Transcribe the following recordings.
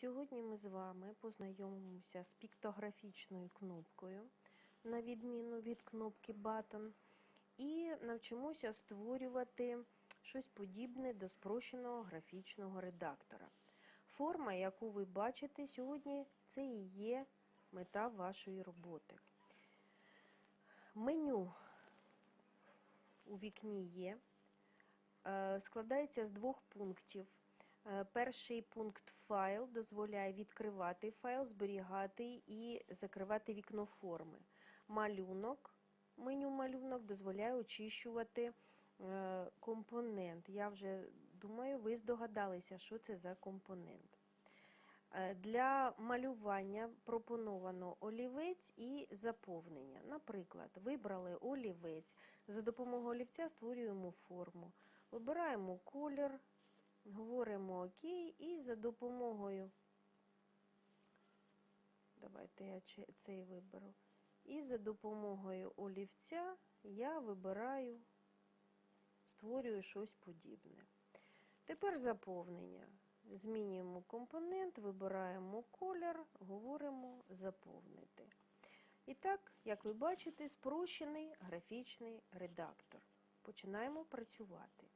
Сьогодні ми з вами познайомимося з піктографічною кнопкою, на відміну від кнопки Button, і навчимося створювати щось подібне до спрощеного графічного редактора. Форма, яку ви бачите сьогодні, це і є мета вашої роботи. Меню у вікні є, е, складається з двох пунктів. Е, Перший пункт файл дозволяє відкривати файл, зберігати і закривати вікно форми. Малюнок, меню малюнок дозволяє очищувати е, компонент. Я вже думаю, ви здогадалися, що це за компонент. Е, Для малювання пропоновано олівець і заповнення. Наприклад, вибрали олівець. За допомогою олівця створюємо форму. Вибираємо колір, говоримо ОК і за допомогою. Давайте я цей виберу. І за допомогою олівця я вибираю, створюю щось подібне. Тепер заповнення. Змінюємо компонент, вибираємо колір, говоримо заповнити. І так, як ви бачите, спрощений графічний редактор. Починаємо працювати.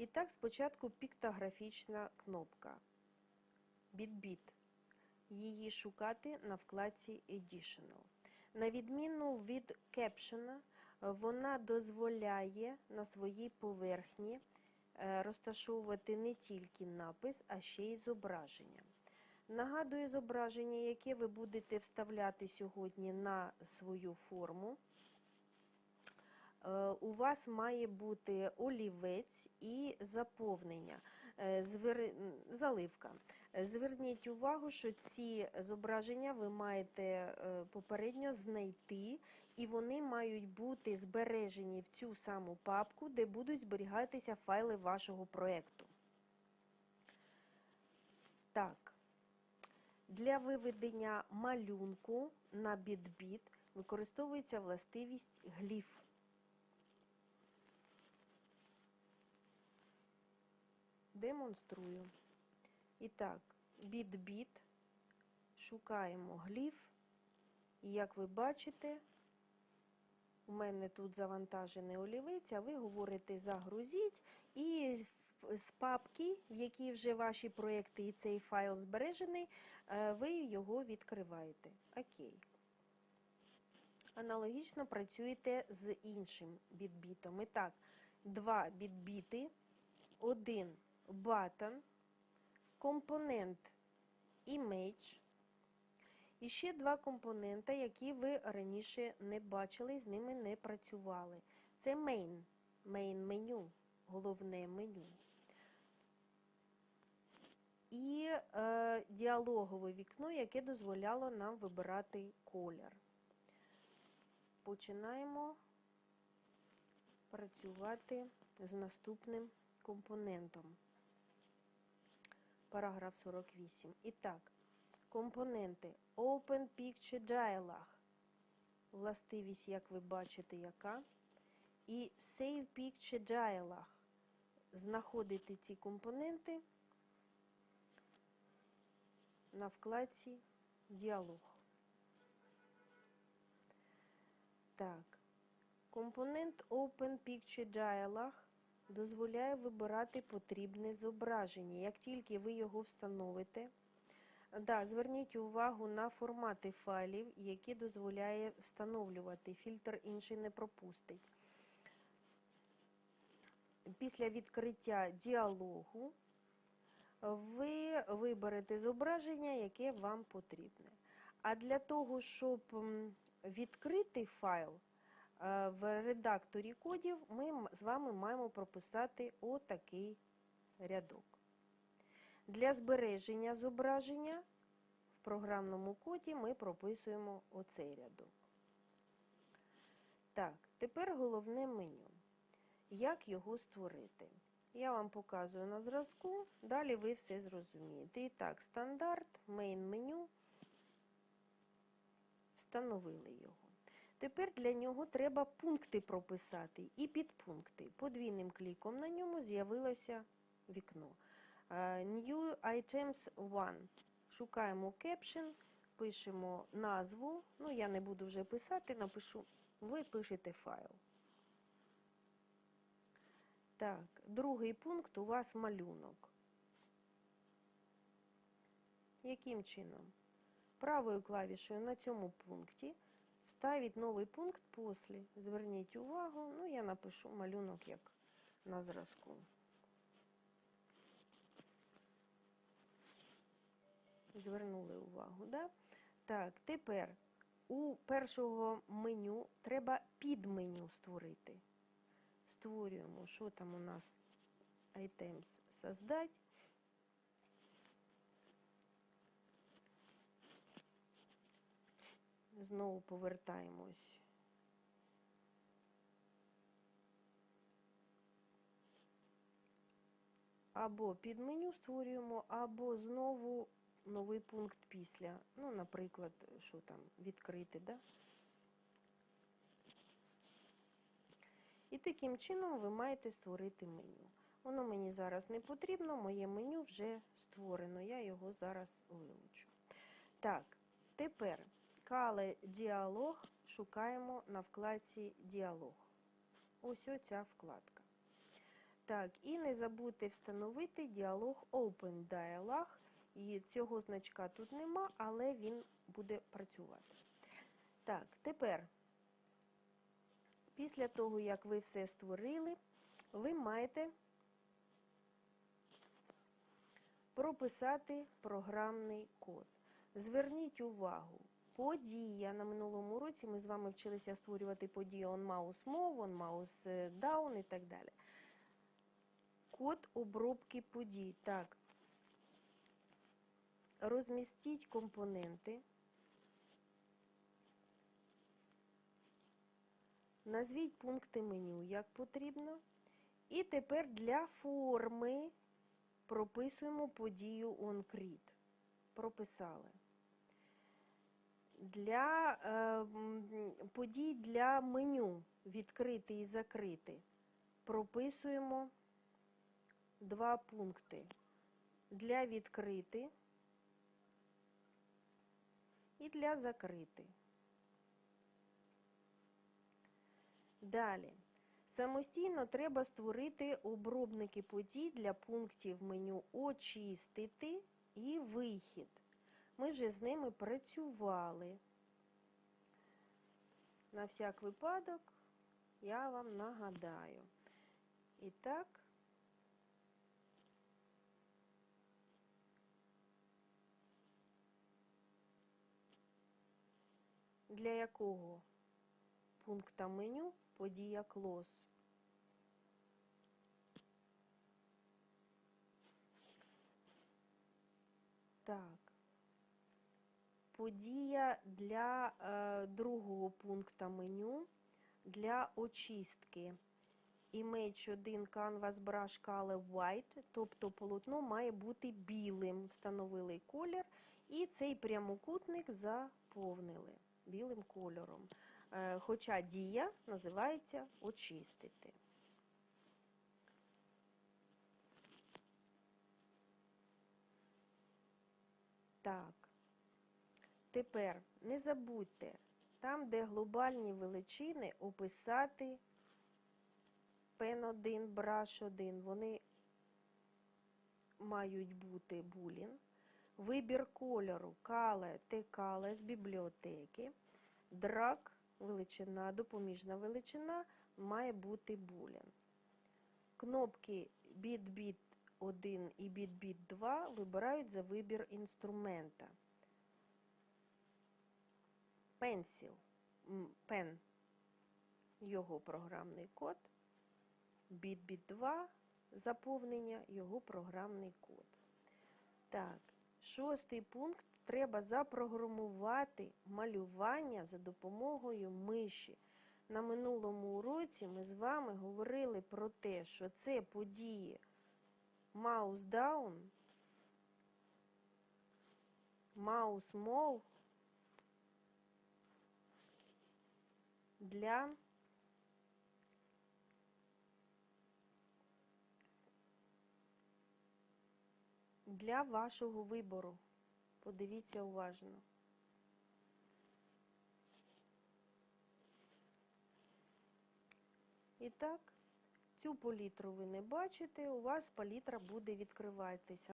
І так, спочатку піктографічна кнопка BitBit. Її шукати на вкладці Additional. На відміну від Caption, вона дозволяє на своїй поверхні е, розташовувати не тільки напис, а ще й зображення. Нагадую зображення, яке ви будете вставляти сьогодні на свою форму. Е, У вас має бути олівець і заповнення, е, звер- заливка. Е, Зверніть увагу, що ці зображення ви маєте попередньо знайти, і вони мають бути збережені в цю саму папку, де будуть зберігатися файли вашого проєкту. Так, для виведення малюнку на BitBit використовується властивість гліф. Демонструю. І так, біт-біт, шукаємо гліф. І як ви бачите, у мене тут завантажений олівець, а ви говорите загрузіть, і з папки, в якій вже ваші проекти і цей файл збережений, е, ви його відкриваєте. Окей. Аналогічно працюєте з іншим бітбітом. І так, два бітбіти, один button, компонент image, і ще два компонента, які ви раніше не бачили, з ними не працювали. Це main, main меню, головне меню. І е, діалогове вікно, яке дозволяло нам вибирати колір. Починаємо працювати з наступним компонентом. Параграф 48. І так, компоненти Open Picture Dialog. Властивість, як ви бачите, яка. І Save Picture Dialog. Знаходите ці компоненти на вкладці Діалог. Так. Компонент Open Picture Dialog дозволяє вибирати потрібне зображення. Як тільки ви його встановите, да, зверніть увагу на формати файлів, які дозволяє встановлювати. Фільтр інший не пропустить. Після відкриття діалогу ви виберете зображення, яке вам потрібне. А для того, щоб відкрити файл, в редакторі кодів ми з вами маємо прописати отакий рядок. Для збереження зображення в програмному коді ми прописуємо оцей рядок. Так, тепер головне меню. Як його створити? Я вам показую на зразку, далі ви все зрозумієте. І так, стандарт, main меню. Встановили його. Тепер для нього треба пункти прописати і підпункти. Подвійним кліком на ньому з'явилося вікно. Е, New Items 1. Шукаємо caption, пишемо назву. Ну, я не буду вже писати, напишу. Ви пишете файл. Так, другий пункт у вас малюнок. Яким чином? Правою клавішою на цьому пункті вставіть новий пункт послі. Зверніть увагу, ну я напишу малюнок як на зразку. Звернули увагу, да? Так, тепер у першого меню треба підменю створити. Створюємо, що там у нас items создать. Знову повертаємось. Або під меню створюємо, або знову новий пункт після. Ну, наприклад, що там, відкрити, да? І таким чином ви маєте створити меню. Воно мені зараз не потрібно, моє меню вже створено, я його зараз вилучу. Так, тепер кале діалог шукаємо на вкладці Діалог. Ось оця вкладка. Так, і не забудьте встановити діалог Open Dialog. І цього значка тут нема, але він буде працювати. Так, тепер, після того, як ви все створили, ви маєте прописати програмний код. Зверніть увагу, подія на минулому році ми з вами вчилися створювати події on mouse move, on mouse down і так далі. Код обробки подій. Так, розмістіть компоненти, назвіть пункти меню, як потрібно. І тепер для форми прописуємо подію onCreate. Прописали. Для е, подій для меню відкрити і закрити. Прописуємо два пункти. Для відкрити і для закрити. Далі. Самостійно треба створити обробники подій для пунктів меню Очистити і вихід. Ми вже з ними працювали. На всяк випадок я вам нагадаю. І так, для якого пункта меню подія клос. Так. Подія для е, другого пункта меню для очистки. Image 1 Canvas Brush Color White, тобто полотно має бути білим. Встановили колір і цей прямокутник заповнили білим кольором. Е, хоча дія називається очистити. Так, тепер не забудьте, там, де глобальні величини, описати Pen 1, Brush 1, вони мають бути булін. Вибір кольору кале текале з бібліотеки. Драк, величина, допоміжна величина має бути булін. Кнопки BitBit 1 і BitBit 2 вибирають за вибір інструмента. Pencil, Pen, його програмний код. BitBit 2 заповнення, його програмний код. Так, шостий пункт треба запрограмувати малювання за допомогою миші. На минулому уроці ми з вами говорили про те, що це події mouse down, mouse move для для вашого вибору. Подивіться уважно. І так, цю палітру ви не бачите, у вас палітра буде відкриватися.